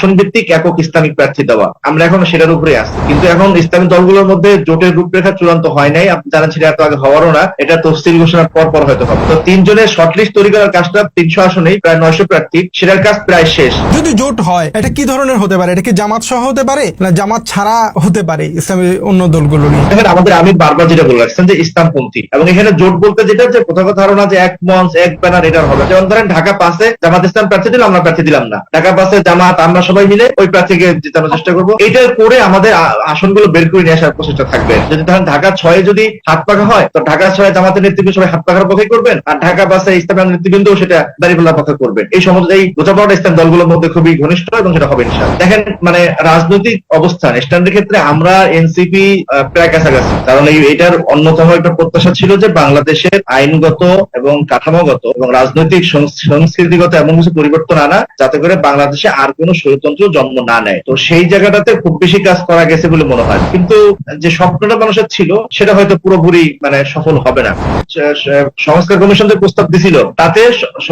আসন ভিত্তিক একক ইসলামিক প্রার্থী দেওয়া। আমরা এখন সেটার উপরে আছি। কিন্তু এখন ইসলামী দলগুলোর মধ্যে জোটের রূপরেখা চূড়ান্ত হয় নাই। আপনি জানেন সেটা এত আগে হওয়ারও না। এটা তফসিল ঘোষণার পর পর হয়তো হবে। তো তিনজনের শর্টলিস্ট তৈরি করার কাজটা তিনশো আসনেই প্রায় নয়শো প্রার্থী। সেটার কাজ প্রায় শেষ। যদি জোট হয় এটা কি ধরনের হতে পারে? এটা কি জামাত সহ হতে পারে না জামাত ছাড়া হতে পারে ইসলামী অন্য দলগুলো নিয়ে? দেখেন আমাদের আমি বারবার যেটা বলে রাখছেন যে ইসলামপন্থী। এবং এখানে জোট বলতে যেটা যে প্রথাগত ধারণা যে এক মঞ্চ এক ব্যানার এটার হবে যেমন ধরেন ঢাকা পাশে জামাত ইসলাম প্রার্থী দিলাম আমরা প্রার্থী দিলাম না। ঢাকা পাশে জামাত আমরা সবাই মিলে ওই প্রার্থীকে জেতানোর চেষ্টা করব। এটা করে আমাদের আসনগুলো বের করে নিয়ে আসার প্রচেষ্টা থাকবে। যদি ধরেন ঢাকা ছয়ে যদি হাত পাকা হয়, তো ঢাকা ছয়ে জামাতের নেতৃত্ব সবাই হাত পাকার পক্ষে করবেন, আর ঢাকা পাশে ইসলামের নেতৃবৃন্দ সেটা দাঁড়িপাল্লার পক্ষে করবেন। এই সমস্ত এই বোঝাপড়াটা ইসলাম দলগুলোর মধ্যে খুবই ঘনিষ্ঠ এবং সেটা হবে ইনশাআল্লাহ। দেখেন মানে রাজনৈতিক অবস্থান স্ট্যান্ডের ক্ষেত্রে আমরা এনসিপি প্রায় কাছাকাছি। কারণ এই এটার অন্যতম একটা প্রত্যাশা ছিল যে বাংলাদেশের আইনগত এবং কাঠামোগত এবং রাজনৈতিক সংস- সংস্কৃতিগত এমন কিছু পরিবর্তন আনা, যাতে করে বাংলাদেশে আর কোনো স্বতন্ত্র জন্ম না নেয়। তো সেই জায়গাটাতে খুব বেশি কাজ করা গেছে বলে মনে হয়। কিন্তু যে স্বপ্নটা মানুষের ছিল, সেটা হয়তো পুরোপুরি মানে সফল হবে না। সংস্কার কমিশন যে প্রস্তাব দিছিল, তাতে স- স-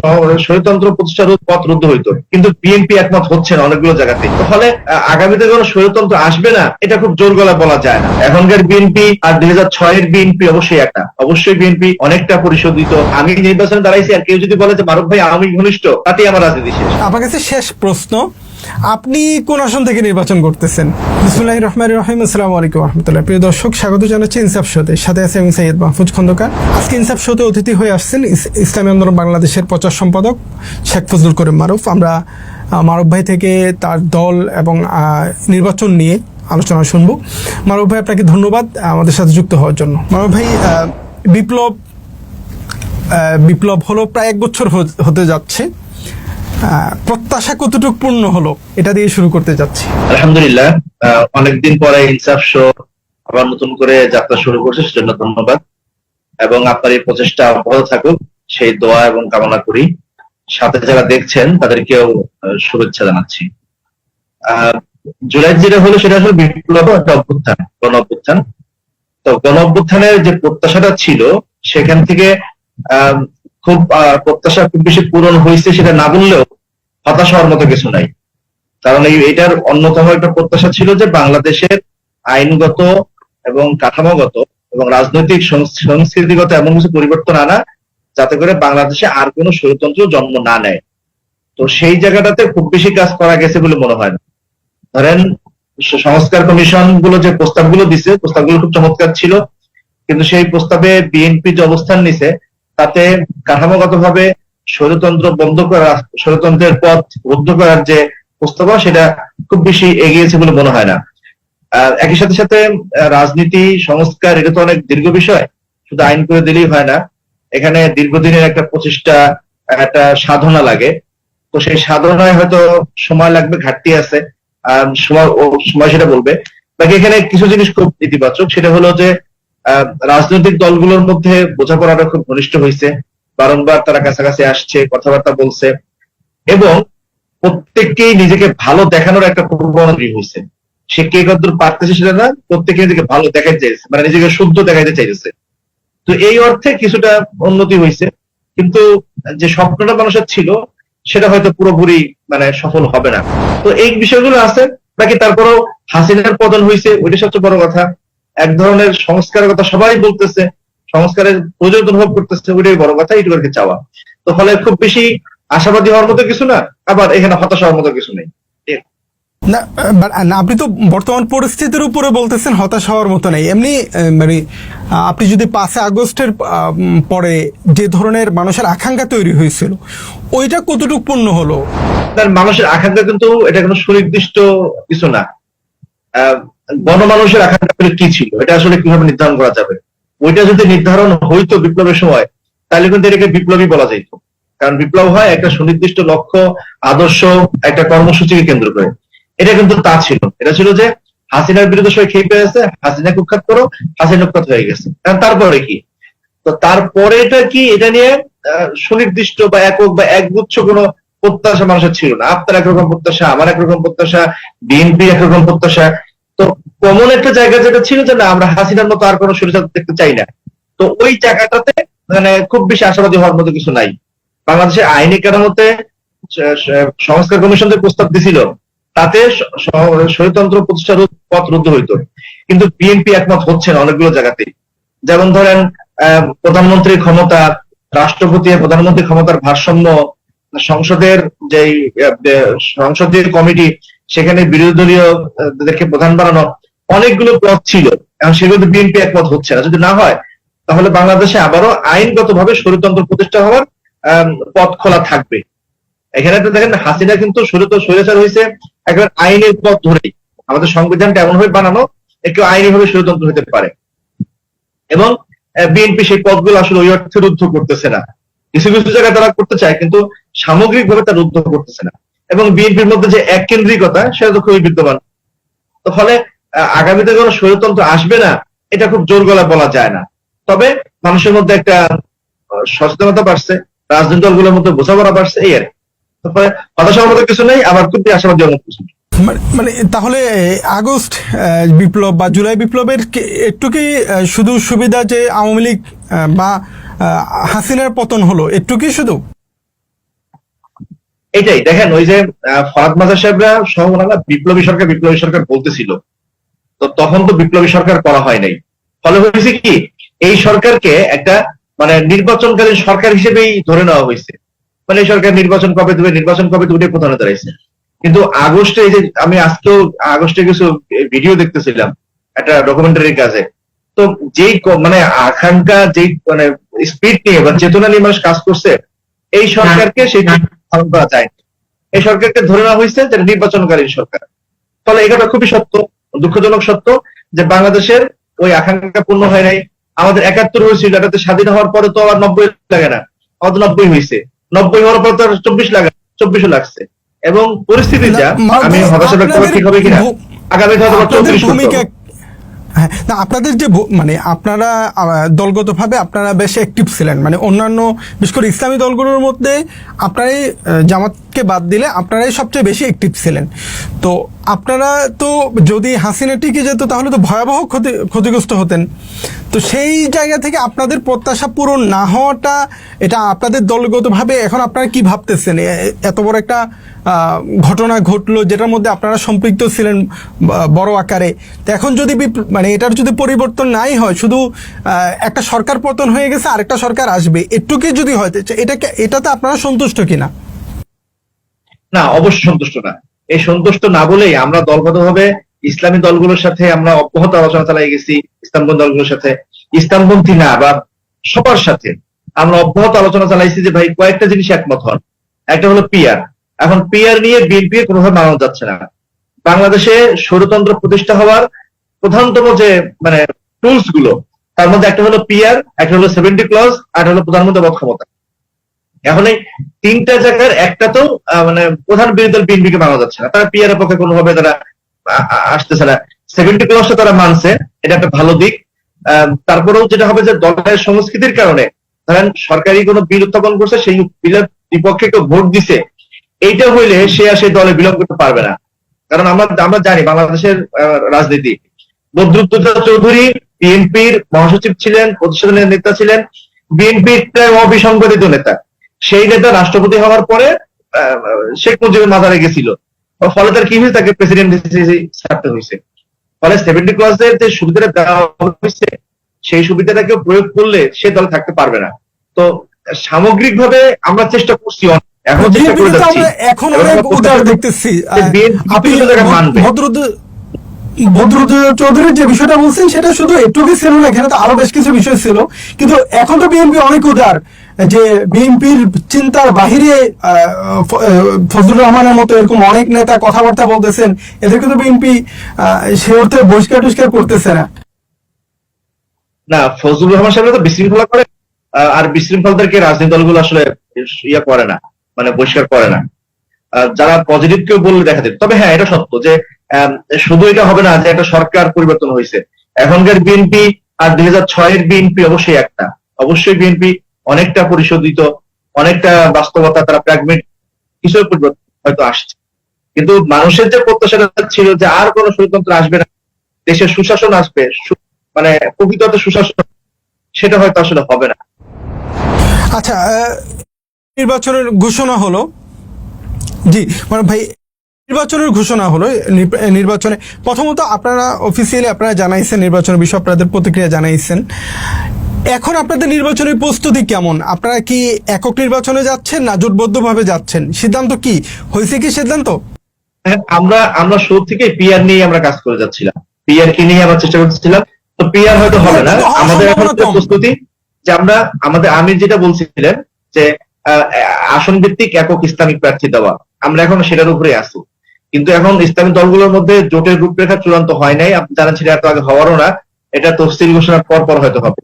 প্রতিষ্ঠার পথ রুদ্ধ হইতো। কিন্তু বিএনপি একমত হচ্ছে না অনেকগুলো জায়গাতে। ফলে আগামীতে কোনো স্বতন্ত্র আসবে না, এটা খুব জোর গলা বলা যায় না। এখনকার বিএনপি আর দুই হাজার ছয়ের বিএনপি অবশ্যই একটা। অবশ্যই বিএনপি অনেকটা পরিশোধিত। আমি নির্বাচনে দাঁড়াইছি আর কেউ যদি বলে যে মারুফ ভাই আমি ঘনিষ্ঠ, তাতেই আমার রাজনীতি শেষ। আপনার কাছে শেষ প্রশ্ন আপনি কোন আসন থেকে নির্বাচন করতেছেন? বিসমুল্লাহ রহমান রহিম। আসসালামু আলাইকুম রহমতুল্লাহ প্রিয় দর্শক, স্বাগত জানাচ্ছি ইনসাফ শোতে। সাথে আছে আমি সৈয়দ মাহফুজ খন্দকার। আজকে ইনসাফ শোতে অতিথি হয়ে আসছেন ইস- ইসলামী আন্দোলন বাংলাদেশের প্রচার সম্পাদক শেখ ফজলুল করিম মারুফ। আমরা মারুফ ভাই থেকে তার দল এবং নির্বাচন নিয়ে আলোচনা শুনব। মারুফ ভাই, আপনাকে ধন্যবাদ আমাদের সাথে যুক্ত হওয়ার জন্য। মারুফ ভাই বিপ্লব বিপ্লব হলো প্রায় এক বছর হতে যাচ্ছে। প্রত্যাশা কতটুকু পূর্ণ হলো, এটা দিয়ে শুরু করতে যাচ্ছি। আলহামদুলিল্লাহ অনেকদিন পরে ইনসাফ শো আবার নতুন করে যাত্রা শুরু করছে, সেজন্য ধন্যবাদ। এবং আপনার এই প্রচেষ্টা অব্যাহত থাকুক, সেই দোয়া এবং কামনা করি। সাথে যারা দেখছেন, তাদেরকেও শুভেচ্ছা জানাচ্ছি। জুলাই যেটা হলো, সেটা আসলে বিপ্লব একটা অভ্যুত্থান, গণ অভ্যুত্থান। তো গণ অভ্যুত্থানের যে প্রত্যাশাটা ছিল, সেখান থেকে খুব প্রত্যাশা খুব বেশি পূরণ হয়েছে সেটা না বললেও হতাশ হওয়ার মতো কিছু নাই। কারণ এই এটার অন্যতম একটা প্রত্যাশা ছিল যে বাংলাদেশের আইনগত এবং কাঠামোগত এবং রাজনৈতিক সংস- সংস্কৃতিগত এমন কিছু পরিবর্তন আনা, যাতে করে বাংলাদেশে আর কোনো স্বতন্ত্র জন্ম না নেয়। তো সেই জায়গাটাতে খুব বেশি কাজ করা গেছে বলে মনে হয় না। ধরেন সংস্কার কমিশনগুলো যে প্রস্তাবগুলো দিছে, প্রস্তাবগুলো খুব চমৎকার ছিল। কিন্তু সেই প্রস্তাবে বিএনপি যে অবস্থান নিছে, তাতে কাঠামোগত ভাবে স্বৈরতন্ত্র বন্ধ করা স্বৈরতন্ত্রের পথ রুদ্ধ করার যে প্রস্তাব সেটা খুব বেশি এগিয়েছে বলে মনে হয় না। আর একই সাথে সাথে রাজনীতি, সংস্কার, এটা তো অনেক দীর্ঘ বিষয়, শুধু আইন করে দিলেই হয় না। এখানে দীর্ঘদিনের একটা প্রচেষ্টা, একটা সাধনা লাগে। তো সেই সাধনায় হয়তো সময় লাগবে, ঘাটতি আছে। সময় সময় সেটা বলবে। বাকি এখানে কিছু জিনিস খুব ইতিবাচক, সেটা হলো যে রাজনৈতিক দলগুলোর মধ্যে বোঝাপড়াটা খুব ঘনিষ্ঠ হয়েছে। বারংবার তারা কাছাকাছি আসছে, কথাবার্তা বলছে এবং প্রত্যেককেই নিজেকে ভালো দেখানোর একটা প্রবণতা হয়েছে। সে কে কতদূর পারতেছে সেটা না, প্রত্যেকে নিজেকে ভালো দেখাইতে চাইছে মানে নিজেকে শুদ্ধ দেখাইতে চাইছে তো এই অর্থে কিছুটা উন্নতি হয়েছে, কিন্তু যে স্বপ্নটা মানুষের ছিল, সেটা হয়তো পুরোপুরি মানে সফল হবে না। তো এই বিষয়গুলো আছে, বাকি তারপরও হাসিনার পতন হয়েছে, ওইটা সবচেয়ে বড় কথা। এক ধরনের সংস্কারের কথা সবাই বলতেছে সংস্কারের প্রয়োজন অনুভব করতেছে ওইটাই বড় কথা এইটুকু আর কি চাওয়া। তো ফলে খুব বেশি আশাবাদী হওয়ার মতো কিছু না আবার এখানে হতাশ হওয়ার মতো কিছু নেই। না আপনি তো বর্তমান পরিস্থিতির উপরে বলতেছেন হতাশ হওয়ার মতো নেই। এমনি মানে আপনি যদি পাঁচে আগস্টের পরে যে ধরনের মানুষের আকাঙ্ক্ষা তৈরি হয়েছিল ওইটা কতটুকু পূর্ণ হলো? তার মানুষের আকাঙ্ক্ষা কিন্তু এটা কোনো সুনির্দিষ্ট কিছু না। আহ, গণমানুষের আকাঙ্ক্ষা কি ছিল? এটা আসলে কীভাবে নির্ধারণ করা যাবে? ওইটা যদি নির্ধারণ হইতো বিপ্লবের সময়, তাহলে কিন্তু এটাকে বিপ্লবী বলা যেত কারণ বিপ্লব হয় একটা সুনির্দিষ্ট লক্ষ্য, আদর্শ, একটা কর্মসূচিকে কেন্দ্র করে। এটা কিন্তু তা ছিল। এটা ছিল যে হাসিনার বিরুদ্ধে সবাই খেপে আছে হাসিনা কুখ্যাত করো, হাসিনা কুখ্যাত হয়ে গেছে। তারপরে কি? তো তারপরে এটা কি? এটা নিয়ে সুনির্দিষ্ট বা একক বা একগুচ্ছ কোনো প্রত্যাশা মানুষের ছিল না। আপনার একরকম প্রত্যাশা, আমার একরকম প্রত্যাশা, বিএনপি একরকম প্রত্যাশা। কমন একটা জায়গা যেটা ছিল যে না, আমরা হাসিনার মতো আর কোনো সুবিধা দেখতে চাই না। তো ওই জায়গাটাতে মানে খুব বেশি আশাবাদী হওয়ার মতো কিছু নাই। বাংলাদেশের আইনি স- সংস্কার কমিশন যে প্রস্তাব দিছিল, তাতে স- স- প্রতিষ্ঠার পথ রুদ্ধ হইতো। কিন্তু বিএনপি একমত হচ্ছে না অনেকগুলো জায়গাতে। যেমন ধরেন প্রধানমন্ত্রীর ক্ষমতা, রাষ্ট্রপতি প্রধানমন্ত্রী ক্ষমতার ভারসাম্য, সংসদের বে- সংসদীয় কমিটি, সেখানে বিরোধী দলীয় প্রধান বানানো অনেকগুলো পথ ছিল, এখন সেগুলো বিএনপি একমত হচ্ছে না। যদি না হয়, তাহলে বাংলাদেশে আবারও আইনগতভাবে স্বৈরতন্ত্র প্রতিষ্ঠা হওয়ার পথ খোলা থাকবে। এখানে তো দেখেন, হাসিনা কিন্তু স্বৈরত স্বৈরাচার হয়েছে একবার আইনের পথ ধরেই। আমাদের সংবিধানটা এমন ভাবে বানানো একটু আইনি ভাবে স্বৈরতন্ত্র হতে পারে। এবং বিএনপি সেই পথগুলো আসলে ওই অর্থে রুদ্ধ করতেছে না। কিছু কিছু জায়গায় তারা করতে চায়, কিন্তু সামগ্রিকভাবে তারা রুদ্ধ করতেছে না। এবং বিএনপির মধ্যে যে এক কেন্দ্রিকতা সেটা তো খুবই বিদ্যমান। তো ফলে আগামীতে কোনো স্বৈরতন্ত্র আসবে না এটা খুব জোর গলা বলা যায় না তবে মানুষের মধ্যে একটা সচেতনতা বাড়ছে রাজনৈতিক দলগুলোর মধ্যে বোঝাপড়া বাড়ছে এই আর। তারপরে হতাশার মতো কিছু নেই আবার খুবই আশাবাদী অনেক কিছু নেই। মানে- মানে তাহলে আগস্ট বিপ্লব বা জুলাই বিপ্লবের কি- একটু কি আহ, শুধু সুবিধা যে আওয়ামী লীগ বা হাসিনার পতন হলো একটু কি শুধু এটাই দেখেন ওই যে ফরাদ মাজার সাহেবরা সহ বিপ্লবী সরকার বিপ্লবী সরকার বলতেছিল তো তখন তো বিপ্লবী সরকার করা হয় নাই। ফলে হয়েছে কি এই সরকারকে একটা মানে নির্বাচনকালীন সরকার হিসেবেই ধরে নেওয়া হয়েছে। মানে এই সরকার নির্বাচন কবে দেবে নির্বাচন কবে দেবে প্রধান দাঁড়াইছে। কিন্তু আগস্টে এই যে আমি আজকেও আগস্টে কিছু ভিডিও দেখতেছিলাম একটা ডকুমেন্টারির কাজে। তো যেই মানে আকাঙ্ক্ষা যেই মানে স্পিড নিয়ে বা চেতনা নিয়ে মানুষ কাজ করছে এই সরকারকে সেই ধারণ করা যায় এই সরকারকে ধরে নেওয়া হয়েছে যে নির্বাচনকালীন সরকার। ফলে এটা খুবই সত্য। দুঃখজনক সত্য যে বাংলাদেশের ওই আকাঙ্ক্ষা পূর্ণ হয় নাই। আমাদের একাত্তর হয়েছিল এটাতে স্বাধীন হওয়ার পরে তো আবার নব্বই লাগে না। আমাদের নব্বই হয়েছে। নব্বই হওয়ার পর তো আর চব্বিশ লাগে চব্বিশও লাগছে। এবং পরিস্থিতি যা আমি হতাশা ব্যক্ত করি ঠিক হবে কিনা? আগামী হয়তো চৌত্রিশ হ্যাঁ না আপনাদের যে মানে আপনারা দলগতভাবে আপনারা বেশ অ্যাক্টিভ ছিলেন। মানে অন্যান্য বিশেষ করে ইসলামী দলগুলোর মধ্যে আপনারাই আহ, জামাতকে বাদ দিলে আপনারাই সবচেয়ে বেশি অ্যাক্টিভ ছিলেন। তো আপনারা তো যদি হাসিনা টিকে যেত, তাহলে তো ভয়াবহ ক্ষতি, ক্ষতিগ্রস্ত হতেন। তো সেই জায়গা থেকে আপনাদের প্রত্যাশা পূরণ না হওয়াটা, এটা আপনাদের দলগতভাবে এখন আপনারা কি ভাবতেছেন? এত বড় একটা ঘটনা ঘটলো যেটার মধ্যে আপনারা সম্পৃক্ত ছিলেন বড় আকারে। তো এখন যদি মানে এটার যদি পরিবর্তন নাই হয়, শুধু একটা সরকার পতন হয়ে গেছে, আরেকটা সরকার আসবে একটুকে যদি হয়, তো এটাকে এটাতে আপনারা সন্তুষ্ট কিনা? না, অবশ্যই সন্তুষ্ট না। এই সন্তুষ্ট না বলেই আমরা দলগতভাবে ইসলামী দলগুলোর সাথে আমরা অব্যাহত আলোচনা চালাই গেছি, ইসলামপন্থী দলগুলোর সাথে। ইসলামপন্থী না বা সবার সাথে। আমরা অব্যাহত আলোচনা চালাইছি যে, ভাই, কয়েকটা জিনিস একমত হন। একটা হলো পিয়ার এখন পিয়ার নিয়ে বিএনপি কোনোভাবে মানানো যাচ্ছে না। বাংলাদেশে স্বৈরতন্ত্র প্রতিষ্ঠা হওয়ার প্রধানতম যে মানে টুলসগুলো, তার মধ্যে একটা হলো পিয়ার একটা হলো সেভেন্টি ক্লজ, আর হলো প্রধানমন্ত্রী ক্ষমতা। এখন এই তিনটা জায়গার একটা তো আহ, মানে প্রধান বিরোধী দল বিএনপি কে মানা যাচ্ছে না। তারা পিয়ার এর পক্ষে কোনোভাবে তারা আসতেছে না। সেভেন্টি ক্লসটা তারা মানছে এটা একটা ভালো দিক। তারপরেও যেটা হবে যে দলের সংস্কৃতির কারণে ধরেন সরকারি কোনো বিল উত্থাপন করছে সেই বিলের বিপক্ষে কেউ ভোট দিছে এইটা হইলে সে আর সেই দলে বিলম্ব করতে পারবে না। কারণ আমরা আমরা জানি বাংলাদেশের রাজনীতি। বদরুদ্দোজা চৌধুরী বিএনপির মহাসচিব ছিলেন প্রতিষ্ঠানের নেতা ছিলেন বিএনপির অবিসংগঠিত নেতা। সেই নেতা রাষ্ট্রপতি হওয়ার পরে শেখ মুজিবের মাথারে গেছিল। ফলে তার কি হয়েছে? তাকে প্রেসিডেন্ট ছাড়তে হয়েছে। ফলে সেভেন্টি ক্লাসের যে সুবিধাটা দেওয়া হয়েছে সেই সুবিধাটাকে প্রয়োগ করলে সে দলে থাকতে পারবে না। তো সামগ্রিকভাবে আমরা চেষ্টা করছি এখনও চেষ্টা করে যাচ্ছি। এখন উদার দেখতেছি। আপনি ভদ্রদ ভদ্রদ চৌধুরীর যে বিষয়টা বলছেন সেটা শুধু একটুকু ছিল না এখানে তো আরও বেশ কিছু বিষয় ছিল। কিন্তু এখন তো বিএনপি অনেক উদার। যে বিএনপির চিন্তার বাহিরে ফজলুর রহমানের মতো এরকম অনেক নেতা কথাবার্তা বলতেছেন, এদেরকে তো বিএনপি সে অর্থে বহিষ্কার টুষ্কার করতেছে না। না, ফজলুর রহমান সাহেব তো বিশৃঙ্খলা করে আর বিশৃঙ্খলদেরকে রাজনৈতিক দলগুলো আসলে ইয়ে করে না মানে বহিষ্কার করে না। যারা পজিটিভ কেউ বললে দেখা যায়। তবে হ্যাঁ এটা সত্য যে শুধু এটা হবে না যে একটা সরকার পরিবর্তন হয়েছে। এখনকার বিএনপি আর দুই হাজার ছয়ের বিএনপি অবশ্যই একটা। অবশ্যই বিএনপি অনেকটা পরিশোধিত, অনেকটা বাস্তবতা তারা প্র্যাগমেট হিসেবে পরিবর্তন হয়তো আসছে। কিন্তু মানুষের যে প্রত্যাশাটা ছিল যে আর কোনো স্বতন্ত্র আসবে না, দেশের সুশাসন আসবে মানে প্রকৃত সুশাসন, সেটা হয়তো আসলে হবে না। আচ্ছা নির্বাচনের ঘোষণা হলো, জি মানে ভাই, নির্বাচনের ঘোষণা হলো নির্বাচনে প্রথমত আপনারা অফিসিয়ালি আপনারা জানাইছেন নির্বাচনের বিষয়ে আপনাদের প্রতিক্রিয়া জানাইছেন। এখন আপনাদের নির্বাচনের প্রস্তুতি কেমন? আপনারা কি একক নির্বাচনে যাচ্ছেন না জোটবদ্ধভাবে যাচ্ছেন? সিদ্ধান্ত কি? হয়েছে কি সিদ্ধান্ত? হ্যাঁ, আমরা আমরা শুরু থেকে পিআর নিয়ে আমরা কাজ করে যাচ্ছিলাম। পিআর কে নিয়ে আমরা চেষ্টা করতেছিলাম। তো পিআর হয়তো হবে না। আমাদের এখন প্রস্তুতি যে আমরা আমাদের আমির যেটা বলছিলেন যে আসন ভিত্তিক একক ইসলামিক প্রার্থী দেওয়া। আমরা এখন সেটার উপরে আছি। কিন্তু এখন ইসলামিক দলগুলোর মধ্যে জোটের রূপরেখা চূড়ান্ত হয় নাই। আপনি জানেন সেটা এত আগে হওয়ারও না। এটা তফসিল ঘোষণার পর পর হয়তো হবে।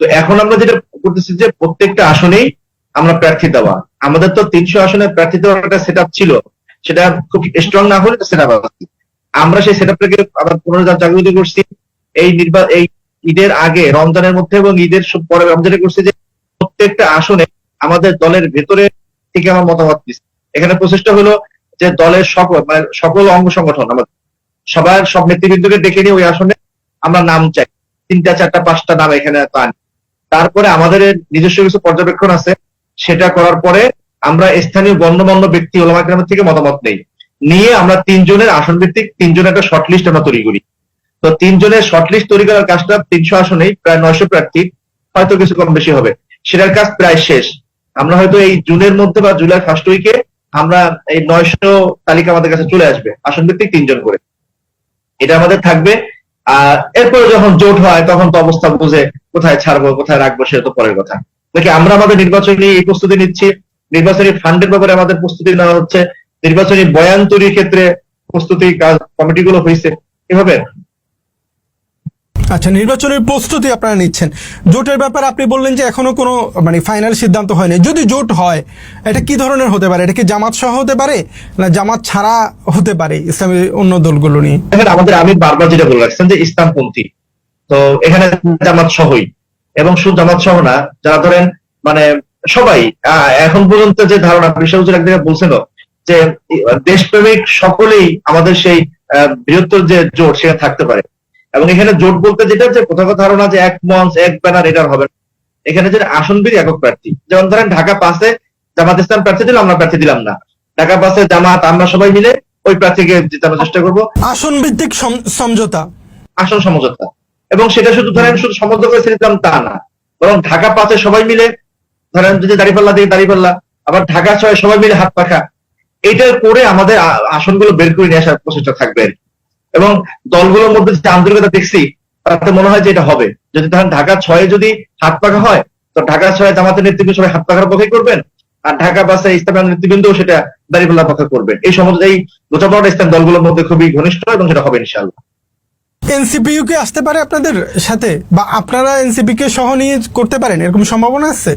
তো এখন আমরা যেটা করতেছি যে প্রত্যেকটা আসনেই আমরা প্রার্থী দেওয়া। আমাদের তো তিনশো আসনে প্রার্থী দেওয়ার একটা সেট ছিল। সেটা খুব স্ট্রং না হলে সেট আপ আমরা সেই সেট আপটাকে আবার পুনরুদ্ধার জাগৃতি করছি। এই নির্বা, এই ঈদের আগে, রমজানের মধ্যে এবং ঈদের পরে রমজানে করছি যে প্রত্যেকটা আসনে আমাদের দলের ভেতরে থেকে আমার মতামত দিচ্ছি এখানে প্রচেষ্টা হলো যে দলের সকল মানে সকল অঙ্গ সংগঠন, আমাদের সবার সব নেতৃবৃন্দকে ডেকে নিয়ে ওই আসনে আমরা নাম চাই। তিনটা, চারটা, পাঁচটা নাম এখানে তো তারপরে আমাদের নিজস্ব কিছু পর্যবেক্ষণ আছে, সেটা করার পরে আমরা স্থানীয় গণ্যমান্য ব্যক্তি ওলামা গ্রামের থেকে মতামত নেই। নিয়ে আমরা তিনজনের আসন ভিত্তিক তিনজনের একটা শর্ট লিস্ট আমরা তৈরি করি। তো তিনজনের শর্ট লিস্ট তৈরি করার কাজটা তিনশো আসনেই, প্রায় নয়শো প্রার্থী হয়তো কিছু কম বেশি হবে। সেটার কাজ প্রায় শেষ। আমরা হয়তো এই জুনের মধ্যে বা জুলাই ফার্স্ট উইকে আমরা এই নয়শো তালিকা আমাদের কাছে চলে আসবে আসন ভিত্তিক তিনজন করে। এটা আমাদের থাকবে। আর এরপরে যখন জোট হয়, তখন তো অবস্থা বুঝে কোথায় ছাড়বো, কোথায় রাখব সেটা তো পরের কথা। দেখি, আমরা আমাদের নির্বাচনী এই প্রস্তুতি নিচ্ছি। নির্বাচনী ফান্ডের ব্যাপারে আমাদের প্রস্তুতি নেওয়া হচ্ছে। নির্বাচনী বয়ান তৈরির ক্ষেত্রে প্রস্তুতি কাজ কমিটিগুলো হয়েছে এভাবে আচ্ছা নির্বাচনের প্রস্তুতি আপনারা নিচ্ছেন। জোটের ব্যাপারে আপনি বললেন যে এখনও কোনো মানে ফাইনাল সিদ্ধান্ত হয়নি। যদি জোট হয়, এটা কি ধরনের হতে পারে? এটা কি জামাত সহ হতে পারে? না, জামাত ছাড়া হতে পারে ইসলামী অন্য দলগুলো নিয়ে? দেখেন, আমাদের আমি বারবার যেটা বলে রাখছেন যে ইসলামপন্থী। তো এখানে জামাত সহই। এবং শুধু জামাত সহ না, যারা ধরেন মানে সবাই এখন পর্যন্ত যে ধারণা বিশ্ব হুজুর একদিকে বলছিল যে দেশপ্রেমিক সকলেই আমাদের সেই বৃহত্তর যে জোট, সেখানে থাকতে পারে। এবং এখানে জোট বলতে যেটা যে প্রথাগত ধারণা যে এক মঞ্চ এক ব্যানার এটার হবে এখানে যে আসনবির একক প্রার্থী। যেমন ধরেন ঢাকা পাশে জামাত ইসলাম প্রার্থী দিলাম আমরা প্রার্থী দিলাম না। ঢাকা পাশে জামাত আমরা সবাই মিলে ওই প্রার্থীকে জেতানোর চেষ্টা করব। আসন ভিত্তিক সমঝোতা। আসন সমঝোতা। এবং সেটা শুধু ধরেন শুধু সমঝোতা করে ছেড়ে দিলাম তা না। বরং ঢাকা পাশে সবাই মিলে ধরেন যদি দাঁড়িপাল্লা দিয়ে দাঁড়িপাল্লা আবার ঢাকা ছয় সবাই মিলে হাত পাখা এটা করে আমাদের আসনগুলো বের করে নিয়ে আসার প্রচেষ্টা থাকবে আর কি। এবং দলগুলোর মধ্যে যে আন্তরিকতা দেখছি তাতে মনে হয় যে এটা হবে। যদি ধরেন ঢাকা ছয়ে যদি হাত পাখা হয় তো ঢাকা ছয়ে জামাতের নেতৃত্ব সবাই হাত পাখার পক্ষে করবেন? আর ঢাকা বাসে ইসলামের নেতৃবৃন্দ সেটা দাঁড়িপাল্লার পক্ষে করবেন। এই সমস্ত এই গোটাপড়া ইসলাম দলগুলোর মধ্যে খুবই ঘনিষ্ঠ এবং সেটা হবে ইনশাআল্লাহ। এনসিপিইউ কে আসতে পারে আপনাদের সাথে? বা আপনারা এনসিপি কে সহ নিয়ে করতে পারেন? এরকম সম্ভাবনা আছে?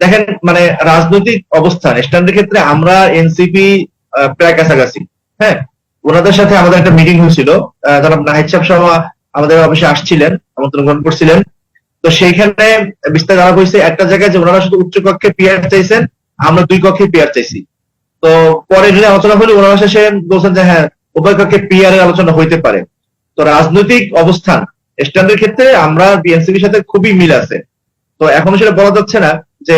দেখেন মানে রাজনৈতিক অবস্থান স্ট্যান্ডের ক্ষেত্রে আমরা এনসিপি প্রায় কাছাকাছি। হ্যাঁ? ওনাদের সাথে আমাদের একটা মিটিং হয়েছিল। জনাব নাহিদ সাহেব সহ আমাদের অফিসে আসছিলেন, আমন্ত্রণ গ্রহণ করছিলেন। তো সেইখানে বিস্তার জানা হয়েছে একটা জায়গায় যে ওনারা শুধু উচ্চ কক্ষে পিয়ার চাইছেন, আমরা দুই কক্ষে পিয়ার চাইছি। তো পরে যদি আলোচনা হলে ওনারা শেষে বলছেন যে হ্যাঁ উভয় কক্ষে পিয়ার এর আলোচনা হইতে পারে। তো রাজনৈতিক অবস্থান স্ট্যান্ডের ক্ষেত্রে আমরা বিএনসিপির সাথে খুবই মিল আছে। তো এখনও সেটা বলা যাচ্ছে না যে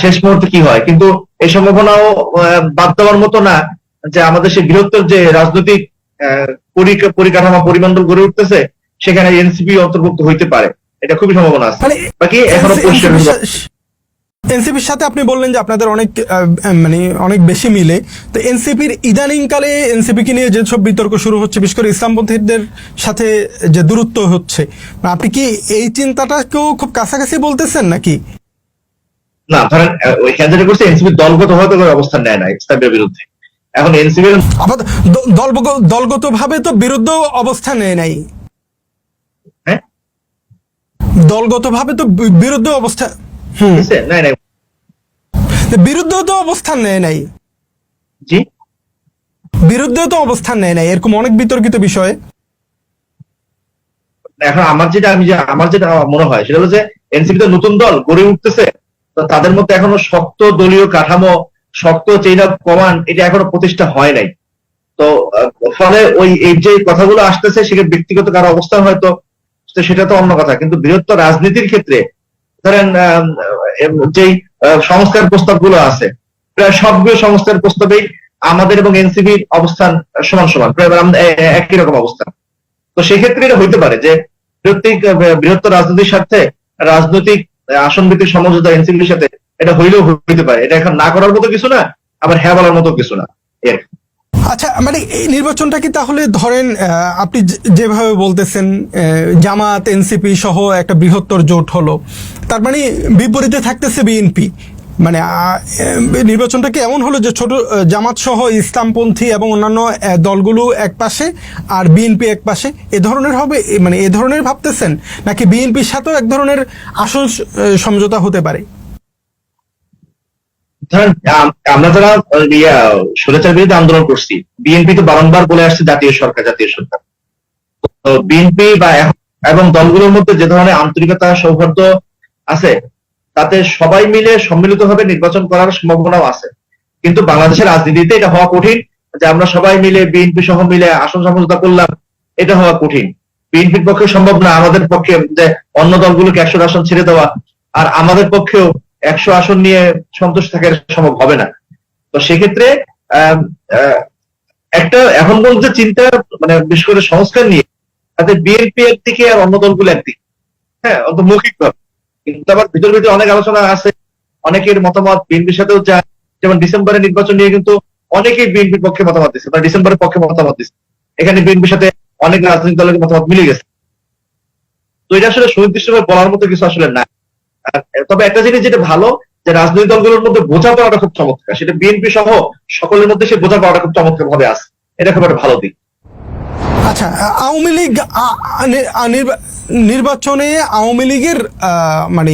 শেষ মুহূর্তে কি হয়। কিন্তু এই সম্ভাবনাও বাদ দেওয়ার মতো না যে আমাদের সেই বৃহত্তর যে রাজনৈতিক পরিকাঠামো পরিমণ্ডল গড়ে উঠতেছে সেখানে এনসিপি অন্তর্ভুক্ত হইতে পারে। এটা খুবই সম্ভাবনা আছে। মানে বাকি এখনও পরিষ্কার এনসিপির সাথে আপনি বললেন যে আপনাদের অনেক মানে অনেক বেশি মিলে। তো এনসিপির ইদানিং কালে এনসিপি কে নিয়ে যেসব বিতর্ক শুরু হচ্ছে বিশেষ করে ইসলামপন্থীদের সাথে যে দূরত্ব হচ্ছে আপনি কি এই চিন্তাটাকেও খুব কাছাকাছি বলতেছেন নাকি? না ধরেন ওইখানে যেটা করছে এনসিপি দলগত কোনো অবস্থান নেয় না ইসলামের বিরুদ্ধে। এখন এনসিপির আবার দলগত ভাবে তো বিরুদ্ধ অবস্থান নেয় নাই। দলগত ভাবে তো বিরুদ্ধ অবস্থা বিরুদ্ধ তো অবস্থান নেয় নাই। জি। বিরুদ্ধে তো অবস্থান নেয় নাই এরকম অনেক বিতর্কিত বিষয়ে। এখন আমার যেটা আমি যে আমার যেটা মনে হয় সেটা হলো যে এনসিপি তো নতুন দল গড়ে উঠতেছে তো তাদের মধ্যে এখনও শক্ত দলীয় কাঠামো শক্ত চেইন অফ কমান্ড এটা এখনও প্রতিষ্ঠা হয় নাই। তো ফলে ওই এই যে কথাগুলো আসতেছে সেখানে ব্যক্তিগত কারও অবস্থান হয়তো সেটা তো অন্য কথা। কিন্তু বৃহত্তর রাজনীতির ক্ষেত্রে ধরেন আহ, সংস্কার প্রস্তাবগুলো আছে প্রায় সবগুলো সংস্কার প্রস্তাবেই আমাদের এবং এনসিবির অবস্থান সমান সমান প্রায় একই রকম অবস্থান তো সেক্ষেত্রে এটা হইতে পারে যে বৃহত্তর রাজনীতির সাথে রাজনৈতিক আসন ভিত্তিক সমঝোতা এনসিবির সাথে এটা হইলেও হইতে পারে। এটা এখন না করার মতো কিছু না, আবার হ্যাঁ বলার মতো কিছু না। এর আচ্ছা মানে এই নির্বাচনটা কি তাহলে ধরেন আপনি যেভাবে বলতেছেন জামাত, এনসিপি সহ একটা বৃহত্তর জোট হলো, তার মানে বিপরীতে থাকতেছে বিএনপি। মানে নির্বাচনটা কি এমন হলো যে ছোট জামাত সহ ইসলামপন্থী এবং অন্যান্য দলগুলো এক পাশে আর বিএনপি এক পাশে? এ ধরনের হবে মানে এ ধরনের ভাবতেছেন? নাকি বিএনপির সাথেও এক ধরনের আসল সমঝোতা হতে পারে? ধরেন আম- আমরা যারা ইয়া, স্বৈরাচার বিরুদ্ধে আন্দোলন করছি বিএনপি তো বারংবার বলে আসছে জাতীয় সরকার জাতীয় সরকার। তো বিএনপি বা এবং দলগুলোর মধ্যে যে ধরনের আন্তরিকতা, সৌহার্দ্য আছে, তাতে সবাই মিলে সম্মিলিত ভাবে নির্বাচন করার সম্ভাবনাও আছে। কিন্তু বাংলাদেশের রাজনীতিতে এটা হওয়া কঠিন, যে আমরা সবাই মিলে বিএনপি সহ মিলে আসন সমঝোতা করলাম, এটা হওয়া কঠিন। বিএনপির পক্ষে সম্ভব না, আমাদের পক্ষে যে অন্য দলগুলোকে একশো আসন ছেড়ে দেওয়া, আর আমাদের পক্ষেও একশো আসন নিয়ে সন্তোষ থাকা এটা সম্ভব হবে না। তো সেক্ষেত্রে একটা এখন বলতে চিন্তা মানে বিশেষ করে সংস্কার নিয়ে তাতে বিএনপি একদিকে আর অন্য দলগুলো একদিকে। হ্যাঁ অত মৌখিক ভাবে কিন্তু আবার ভিতর ভিতরে অনেক আলোচনা আছে, অনেকের মতামত বিএনপির সাথেও যায়। যেমন ডিসেম্বরের নির্বাচন নিয়ে কিন্তু অনেকেই বিএনপির পক্ষে মতামত দিচ্ছে, বা ডিসেম্বরের পক্ষে মতামত দিচ্ছে। এখানে বিএনপির সাথে অনেক রাজনৈতিক দলের মতামত মিলে গেছে। তো এটা আসলে সুনির্দিষ্টভাবে বলার মতো কিছু আসলে না তবে একটা জিনিস যেটা ভালো, যে রাজনৈতিক দলগুলোর মধ্যে বোঝা বোঝাপড়াটা খুব চমৎকার। সেটা বিএনপি সহ সকলের মধ্যে সে বোঝা বোঝাপড়াটা খুব চমৎকার ভাবে আছে। এটা খুব একটা ভালো দিক। আচ্ছা আওয়ামী লীগ নির্বাচনে আওয়ামী লীগের মানে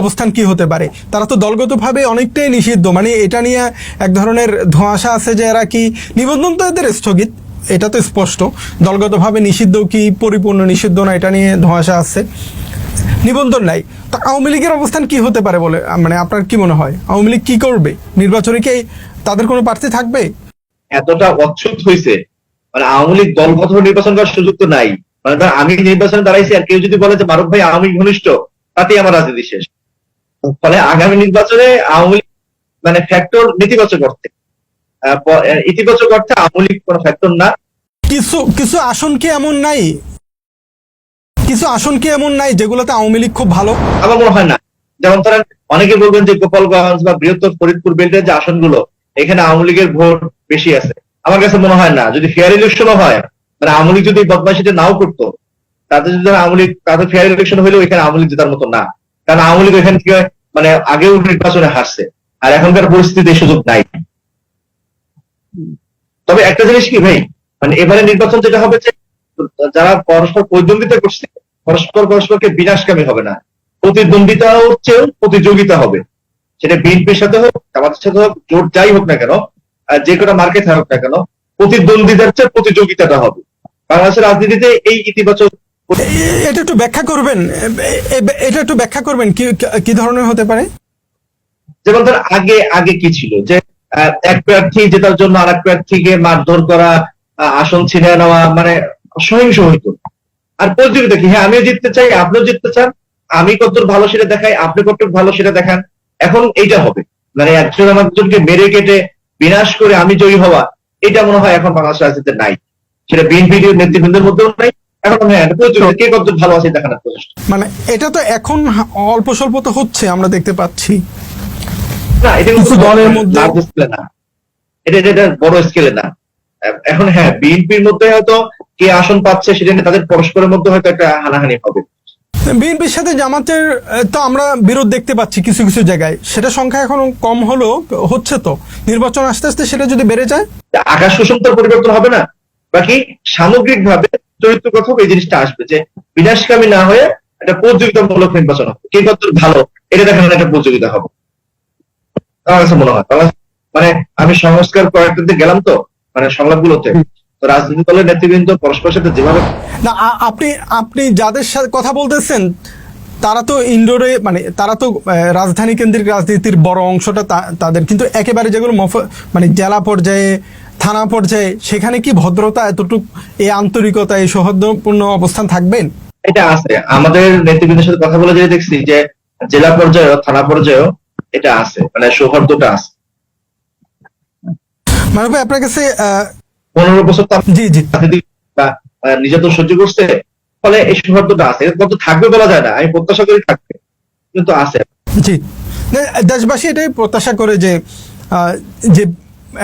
অবস্থান কি হতে পারে? তারা তো দলগতভাবে অনেকটাই নিষিদ্ধ। মানে এটা নিয়ে এক ধরনের ধোঁয়াশা আছে যে এরা কি নিবন্ধন তো এদের স্থগিত? এটা তো স্পষ্ট। দলগতভাবে নিষিদ্ধ কি? পরিপূর্ণ নিষিদ্ধ না? এটা নিয়ে ধোঁয়াশা আছে। নিবন্ধন নাই। তো আওয়ামী লীগের অবস্থান কি হতে পারে বলে মানে আপনার কি মনে হয়? আওয়ামী লীগ কি করবে? নির্বাচনে কি তাদের কোনো প্রার্থী থাকবে? এতটা অচ্ছুত হয়েছে মানে আওয়ামী লীগ দলগত নির্বাচন করার সুযোগ তো নাই। মানে ধর আমি নির্বাচনে দাঁড়াইছি আর কেউ যদি বলে যে মারুফ ভাই আওয়ামী ঘনিষ্ঠ তাতেই আমার রাজনীতি শেষ। ফলে আগামী নির্বাচনে আওয়ামী লীগ মানে ফ্যাক্টর নেতিবাচক অর্থে। ইতিবাচক অর্থে আওয়ামী লীগ কোনো ফ্যাক্টর না। কিছু কিছু আসন কি এমন নাই? কিছু আসন কি এমন নাই যেগুলোতে আওয়ামী লীগ খুব ভালো? আমার মনে হয় না। যেমন ধরেন, অনেকে বলবেন যে গোপালগঞ্জ বা বৃহত্তর ফরিদপুর বেল্টের যে আসনগুলো, এখানে আওয়ামী লীগের ভোট বেশি আছে। আমার কাছে মনে হয় না। যদি ফেয়ার ইলেকশনও হয় মানে আওয়ামী লীগ যদি বদমাইশিটা নাও করতো তাদের যদি আওয়ামী লীগ তাদের ফেয়ার ইলেকশন হলেও এখানে আওয়ামী লীগ জেতার মতো না। কারণ আওয়ামী লীগ এখান থেকে মানে আগেও নির্বাচনে হারছে। আর এখনকার পরিস্থিতিতে সুযোগ নাই। তবে একটা জিনিস কি ভাই? মানে এবারে নির্বাচন যেটা হবে যে যারা পরস্পর প্রতিদ্বন্দ্বিতা করছে পরস্পর পরস্পরকে বিনাশকামী হবে না। প্রতিদ্বন্দ্বিতা হচ্ছে প্রতিযোগিতা হবে। সেটা বিএনপির সাথে হোক আমাদের সাথে হোক জোট যাই হোক না কেন যে কোনো মার্কেট হোক না কেন প্রতিদ্বন্দ্বিতার চেয়ে প্রতিযোগিতাটা হবে। বাংলাদেশের রাজনীতিতে এই ইতিবাচক এটা একটু ব্যাখ্যা করবেন এটা একটু ব্যাখ্যা করবেন কি কি ধরনের হতে পারে? যেমন ধর আগে আগে কি ছিল? যে এক প্রার্থী জেতার জন্য আর এক প্রার্থীকে মারধর করা আসন ছিনে নেওয়া মানে সহিংস হইতো। আর প্রতিযোগিতা কি? হ্যাঁ আমিও জিততে চাই আপনিও জিততে চান। আমি কতটুকু ভালো সেটা দেখাই আপনি কতটুকু ভালো সেটা দেখান। এখন এইটা হবে। মানে একজন একজনকে মেরে কেটে বিনাশ করে আমি জয়ী হওয়া এটা মনে হয় এখন বাংলাদেশ রাজনীতিতে নাই। সেটা বিএনপি নেতৃবৃন্দের মধ্যেও নাই। হ্যাঁ মানে এটা তো এখন অল্প স্বল্প তো হচ্ছে আমরা দেখতে পাচ্ছি। না এটা দলের মধ্যে- স্কেলে না। এটা এটা এটা বড় স্কেলে না। এখন হ্যাঁ বিএনপির মধ্যে হয়তো কে আসন পাচ্ছে সেটা নিয়ে তাদের পরস্পরের মধ্যে হয়তো একটা হানাহানি হবে। বিএনপির সাথে জামাতের তো আমরা বিরোধ দেখতে পাচ্ছি কিছু কিছু জায়গায়। সেটা সংখ্যা এখন কম হলো হচ্ছে তো। নির্বাচন আস্তে আস্তে সেটা যদি বেড়ে যায়? তা আকাশ কুসুমতার পরিবর্তন হবে না। বাকি সামগ্রিক ভাবে চরিত্র চরিত্রগত এই জিনিসটা আসবে যে বিনাশকামী না হয়ে একটা প্রতিযোগিতামূলক নির্বাচন হবে। কে কত ভালো এটা দেখানোর একটা প্রতিযোগিতা হবে। আমার কাছে মনে হয় মানে আমি সংস্কার কয়েকটাতে গেলাম তো মানে সংলাপগুলোতে। তো রাজনৈতিক দলের নেতৃবৃন্দ পরস্পরের সাথে যেভাবে না আপনি আপনি যাদের সাথে কথা বলতেছেন তারা তো ইন্ডোরে মানে তারা তো রাজধানী কেন্দ্রিক রাজনীতির বড় অংশটা তাদের। কিন্তু একেবারে যেগুলো মফ- মানে জেলা পর্যায়ে থানা পর্যায়ে সেখানে কি ভদ্রতা এতটুক এই আন্তরিকতা এই সৌহার্দ্যপূর্ণ অবস্থান থাকবেন এটা আছে। আমাদের নেতৃবৃন্দের সাথে কথা বলে যে দেখছি যে জেলা পর্যায়ে থানা পর্যায়েও এটা আছে। মানে সৌহার্দ্যটা আছে। মারুফ ভাই আপনার কাছে পনেরো বছর তো জি জি। নির্যাতন সহ্য করছে ফলে এই সৌহার্দ্যটা আছে। কত থাকবে বলা যায় না আমি প্রত্যাশা করি থাকবে কিন্তু আছে। জি। দেশবাসী এটাই প্রত্যাশা করে যে যে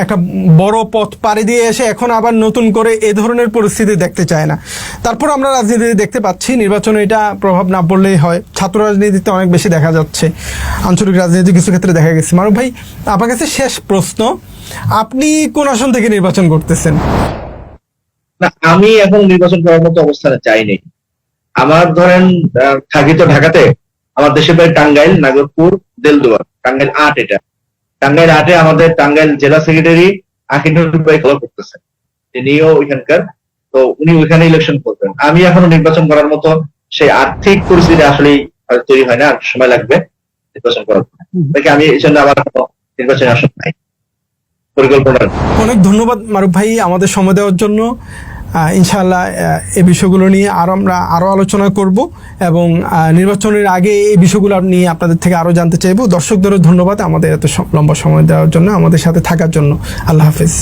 একটা বড় পথ পাড়ি দিয়ে এসে এখন আবার নতুন করে এ ধরনের পরিস্থিতি দেখতে চায় না। তারপর আমরা রাজনীতিতে দেখতে পাচ্ছি নির্বাচনে এটা প্রভাব না পড়লেই হয়। ছাত্র রাজনীতিতে অনেক বেশি দেখা যাচ্ছে। আঞ্চলিক রাজনীতি কিছু ক্ষেত্রে দেখা গেছে। মারুফ ভাই আপনার কাছে শেষ প্রশ্ন আপনি কোন আসন থেকে নির্বাচন করতেছেন? না আমি এখন নির্বাচন করার মতো অবস্থানে চাইনি আমার ধরেন থাকি তো ঢাকাতে আমার দেশের বাড়ি টাঙ্গাইল নাগরপুর দেলদুয়ার। টাঙ্গাইল আট এটা। টাঙ্গাইল আটে আমাদের টাঙ্গাইল জেলা সেক্রেটারি আকিনুর ভাই খেলা করতেছেন তিনিও ওইখানকার। তো উনি ওইখানে ইলেকশন করবেন। আমি এখনও নির্বাচন করার মতো সেই আর্থিক পরিস্থিতি আসলেই তৈরি হয় না আর সময় লাগবে নির্বাচন করার। আমি এই জন্য আমার নির্বাচনে আসন নাই। পরিকল্পনা। অনেক ধন্যবাদ মারুফ ভাই আমাদের সময় দেওয়ার জন্য। ইনশাআল্লাহ এই বিষয়গুলো নিয়ে আরও আমরা আরও আলোচনা করব এবং নির্বাচনের আগে এই বিষয়গুলো নিয়ে আপনাদের থেকে আরও জানতে চাইব। দর্শকদেরও ধন্যবাদ আমাদের এত লম্বা সময় দেওয়ার জন্য, আমাদের সাথে থাকার জন্য। আল্লাহ হাফেজ।